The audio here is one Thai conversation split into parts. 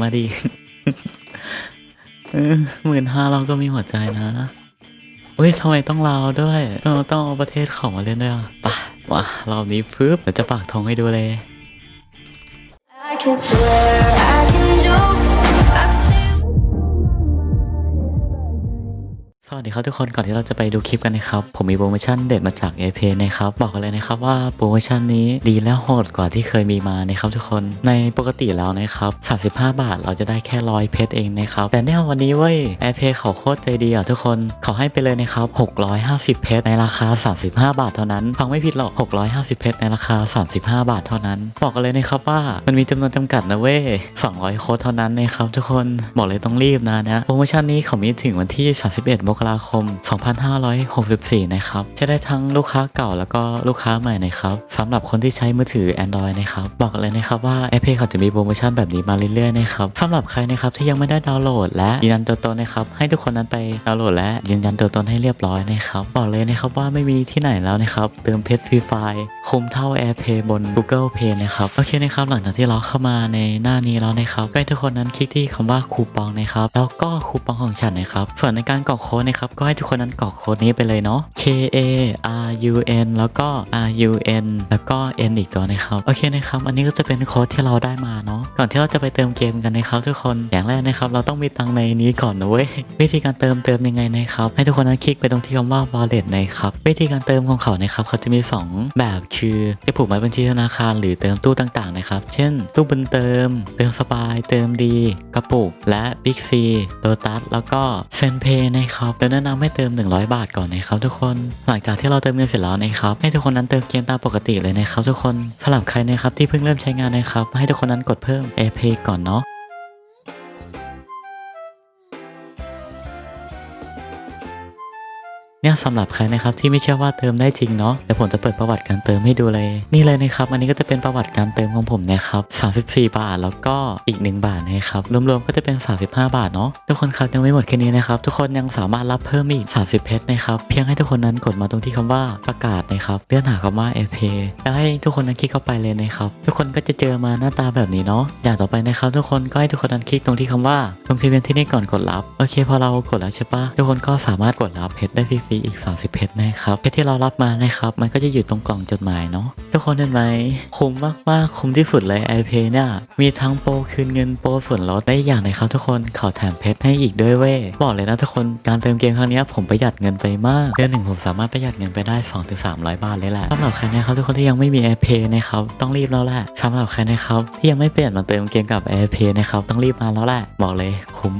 มาดิหมื่นห้าเราก็มีหัวใจนะเฮ้ยทำไมต้องลาวด้วยเราต้องเอาประเทศเขามาเล่นด้วยอะไปะมารอบนี้ปึ๊บเดี๋ยวจะปากทงให้ดูเลย I can swear, I can joke. สวัสดีครับทุกคนก่อนที่เราจะไปดูคลิปกันนะครับ ผมมีโปรโมชั่นเด็ดมาจาก a p นะครับ บอกกันเลยนะครับว่าโปรโมชั่นนี้ดีและโหดกว่าที่เคยมีมานะครับทุกคนในปกติแล้วนะครับ 35 บาทเราจะได้แค่ร้อยเพชรเองนะครับ แต่เนี่ยวันนี้เว้ย a p เขาโคตรใจดีอะทุกคนเขาให้ไปเลยนะครับ 650 เพชรในราคา 35 บาทเท่านั้นฟังไม่ผิดหรอก 650 เพชรในราคา 35 บาทเท่านั้น บอกกันเลยนะครับว่ามันมีจำนวนจำกัดนะเว้ย200 โค้ดเท่านั้นนะครับทุกคนบอกเลยต้องรีบนะนะโปรโมชั่นนี้เขามีถึงวันที่ 31มกกราคม 2564 นะครับจะได้ทั้งลูกค้าเก่าแล้วก็ลูกค้าใหม่นะครับสำหรับคนที่ใช้มือถือ Android นะครับบอกเลยนะครับว่าแอปเพเขาจะมีโปรโมชั่นแบบนี้มาเรื่อยๆนะครับสำหรับใครนะครับที่ยังไม่ได้ดาวน์โหลด และยืนยันตัวตนนะครับให้ทุกคนนั้นไปดาวน์โหลดและยืนยันตัวตนให้เรียบร้อยนะครับบอกเลยนะครับว่าไม่มีที่ไหนแล้วนะครับเติมเพชรฟรีไฟล์คุ้มเท่า AirPay บน Google Pay นะครับโอเคนะครับหลังจากที่เราเข้ามาในหน้านี้แล้วนะครับก็ให้ทุกคนนั้นคลิกที่คำว่าคูปองนะครับแล้วก็คูปองของฉันนะครับส่วนในการกรอกโค้ดนะครับก็ให้ทุกคนนั้นกรอกโค้ดนี้ไปเลยเนาะ K A R U N แล้วก็ R U N แล้วก็ N อีกตัวนะครับโอเคนะครับอันนี้ก็จะเป็นโค้ดที่เราได้มาเนาะก่อนที่เราจะไปเติมเกมกันนะครับทุกคนอย่างแรกนะครับเราต้องมีตังในนี้ก่อนนะเว้ยวิธีการเติมเติมยังไงนะครับให้ทุกคนนั้นคลิกไปตรงที่คำว่า wallet นะครับวิธีการเติมของเขานะครับเขาจะมี 2 แบบคือจะผูกหมายบัญชีธนาคารหรือเติมตู้ต่างๆนะครับเช่น ตู้บุญเติม เติมสบาย เติมดี กระปุก และ Big C โ o ตัสแล้วก็เซนเพย์นะครับแต่แนะนำให้เติม 100 บาทก่อนนะครับทุกคน หลังจากที่เราเติมเงินเสร็จแล้วนะครับให้ทุกคนนั้นเติมเกมตามปกติเลยนะครับทุกคนสำหรับใครนะครับที่เพิ่งเริ่มใช้งานนะครับให้ทุกคนนั้นกดเพิ่ม AirPay ก่อนเนาะ เนี่ยสำหรับใครนะครับที่ไม่เชื่อว่าเติมได้จริงเนาะเดี๋ยวผมจะเปิดประวัติการเติมให้ดูเลย นี่เลยนะครับอันนี้ก็จะเป็นประวัติการเติมของผมนะครับ34 บาทแล้วก็อีก 1 บาทนะครับรวมๆก็จะเป็น 35 บาทเนาะทุกคนครับยังไม่หมดแค่นี้นะครับทุกคนยังสามารถรับเพิ่มอีก 30 เพชรนะครับเพียงให้ทุกคนนั้นกดมาตรงที่คำว่าประกาศนะครับเลื่อนหาคำว่า a p แล้วให้ทุกคนนั้นคลิกเข้าไปเลยนะครับทุกคนก็จะเจอมาหน้าตาแบบนี้เนาะอย่างต่อไปนะครับทุกคนก็ให้ทุกคนนั้นคลิกตรงที่คำว่าลงทะเบียนที่นี่ก่อนกดรับโอเคพอเรากดแล้วใช่ปะทุกคนก็สามารถกดรับเพชรได้ฟรีๆอีก 30 เพชรนะครับเพชรที่เรารับมานะครับ มันก็จะอยู่ตรงกล่องจดหมายเนาะทุกคนเห็นไหมคุ้มมากๆ คุ้มที่สุดเลย i p a y เนี่ยมีทั้งโปรคืนเงินโปรส่วนลดได้อย่างนะครับทุกคนขาแถมเพชรให้อีกด้วยเว้ยบอกเลยนะทุกคนการเติมเกมครั้งนี้ผมประหยัดเงินไปมากเดือนหนึ่งผมสามารถประหยัดเงินไปได้ 2-300 บาทเลยแหละสำหรับใครนะครับทุกคนที่ยังไม่มี i p a y นะครับต้องรีบแล้วแหละสำหรับใครนะครับที่ยังไม่เปลี่ยนมาเติมเกมกับ i p a y นะครับต้องรีบมาแล้วแหละบอกเลยคุ้ม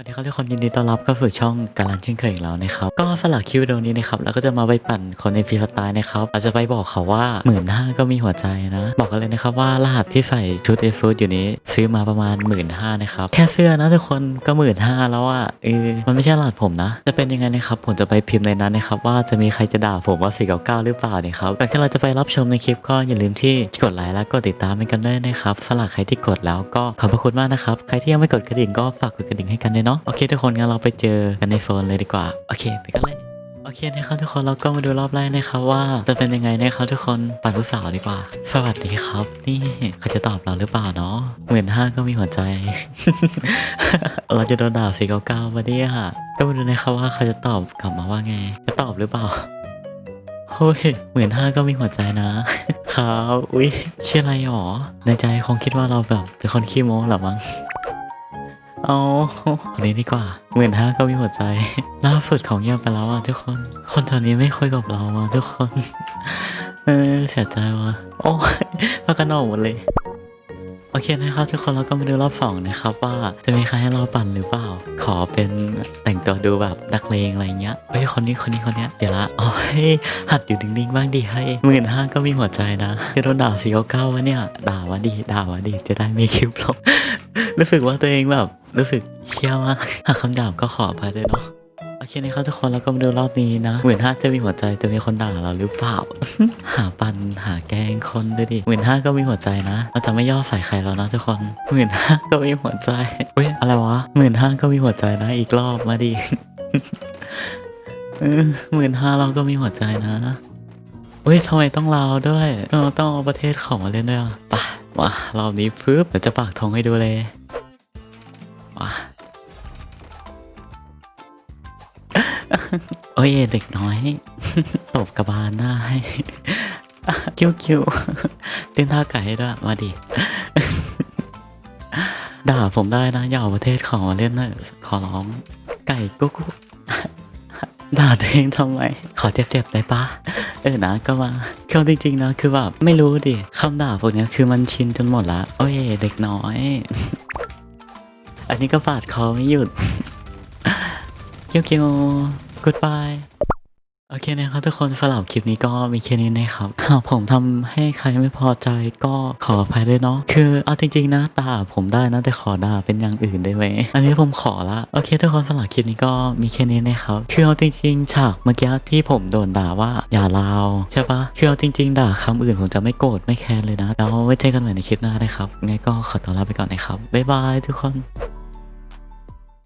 วัสดีครับทุกคนยินดีต้อนรับเข้าสู่ช่องการันเช่นเคยอีกแล้วนะครับก็สลักคิวโดนี้นะครับเราก็จะมาไปปั่นคนในฟรีสไตล์นะครับเราจะไปบอกเขาว่าหมื่นห้าก็มีหัวใจนะ บอกกันเลยนะครับว่ารหัสที่ใส่ชุดเอฟูดอยู่นี้ ซื้อมาประมาณหมื่นห้านะครับแค่เสื้อนะทุกคนก็หมื่นห้าแล้วอะเออมันไม่ใช่รหัสผมนะ จะเป็นยังไงนะครับผมจะไปพิมพ์ในนั้นนะครับว่าจะมีใครจะด่าผมว่าสี่เก้าเก้าหรือเปล่านี่ครับก่อนที่เราจะไปรับชมในคลิปก็อย่าลืมที่กดไลค์และกดติดตามให้กันด้วยนะครับสำหรับใครที่กดแล้วก็ขอบพระคุณมากนะครับใครที่ยังไม่กดกระดิ่งก็ฝากกดกระดิ่งให้กันด้วยนาะโอเคทุกคนงั้นเราไปเจอกันในโฟนเลยดีกว่า โอเค ไปกันเลยโอเคนะครับทุกคนเราก็มาดูรอบแรกนะครับว่าจะเป็นยังไงนะครับทุกคนปั่นผู้สาวดีกว่า สวัสดีครับ นี่เขาจะตอบเราหรือเปล่าเนาะหมื่นห้าก็มีหัวใจ เราจะโดนด่าสี่เก้าเก้ามาเนี่ยก็มาดูนะครับว่าเขาจะตอบกลับมาว่าไง จะตอบหรือเปล่าเฮ้ยหมื่นห้าก็มีหัวใจนะครับอุ้ยชื่ออะไรหรอในใจคงคิดว่าเราแบบเป็นคนขี้โม้หรอมั้ง เอาคนนี้ดีกว่าหมื่นห้าก็มีหัวใจล่าสุดของเงียบไปแล้วอะทุกคน คนแถวนี้ไม่คุยกับเราอะทุกคน เออเสียใจว่ะโอ้ยพากันออกหมดเลย โอเคนะครับทุกคนเราก็มาดูรอบสองนะครับว่าจะมีใครให้เราปั่นหรือเปล่า ขอเป็นแต่งตัวดูแบบนักเลงอะไรเงี้ยเฮ้ยคนนี้คนนี้คนเนี้ยเดี๋ยวละโอ้หัดอยู่นิ่งๆบ้างดิให้หมื่นห้าก็มีหัวใจนะจะโดนด่าสี่เก้าวะเนี่ยด่าวะดิด่าวะดิจะได้มีคลิปลงรู้สึกว่าตัวเองแบบรู้สึกเชี่ยวมากหากคำด่าก็ขออภัยด้วยเนาะ เคนะครับทุกคนแล้วก็มาดูรอบนี้นะหมื่นห้าจะมีหัวใจจะมีคนด่าเราหรือเปล่า หาปันหาแกงคนด้วยดิหมื่นห้าก็มีหัวใจนะเราจะไม่ย่อใส่ใครแล้วนะทุกคนหมื่นห้าก็มีหัวใจเฮ้ยอะไรวะหมื่นห้าก็มีหัวใจนะอีกรอบมาดิหมื่นห้าเราก็มีหัวใจนะเฮ้ยทำไมต้องลาด้วยเราต้องเอาประเทศเขามาเล่นด้วยอะปะมารอบนี้ปึ๊บเดี๋ยวจะปากทงให้ดูเลย อ้ยเด็กน้อย ตบกระบาลหน้าให้ คิวคิวเต้นท่าไก่ด้วยมาดิ ด่าผมได้นะ อย่าเอาประเทศของมาเล่นนะขอร้อง ไก่กุ๊กด่าตัวเองทำไม ขอเจ็บๆได้ปะเออนะก็มาคือจริงๆนะคือแบบไม่รู้ดิคำด่าพวกนี้คือมันชินจนหมดละโอ้ยเด็กน้อย อันนี้ก็ปาดคอไม่หยุดเกียวเกียว goodbye โอเคนะครับทุกคนสำหรับคลิปนี้ก็มีแค่นี้นะครับหากผมทำให้ใครไม่พอใจก็ขออภัยด้วยเนาะคือเอาจริงๆนะด่าผมได้นะแต่ขอด่าเป็นอย่างอื่นได้ไหมอันนี้ผมขอละโอเค ทุกคนสำหรับคลิปนี้ก็มีแค่นี้นะครับคือเอาจริงๆฉากเมื่อกี้ที่ผมโดนด่าว่าอย่าลาวใช่ปะคือเอาจริง ๆ ด่าคำอื่นผมจะไม่โกรธไม่แค้นเลยนะแล้วไว้เจอกันใหม่ในคลิปหน้านะครับงั้นก็ขอตัวลาไปก่อนนะครับบ๊ายบายทุกคน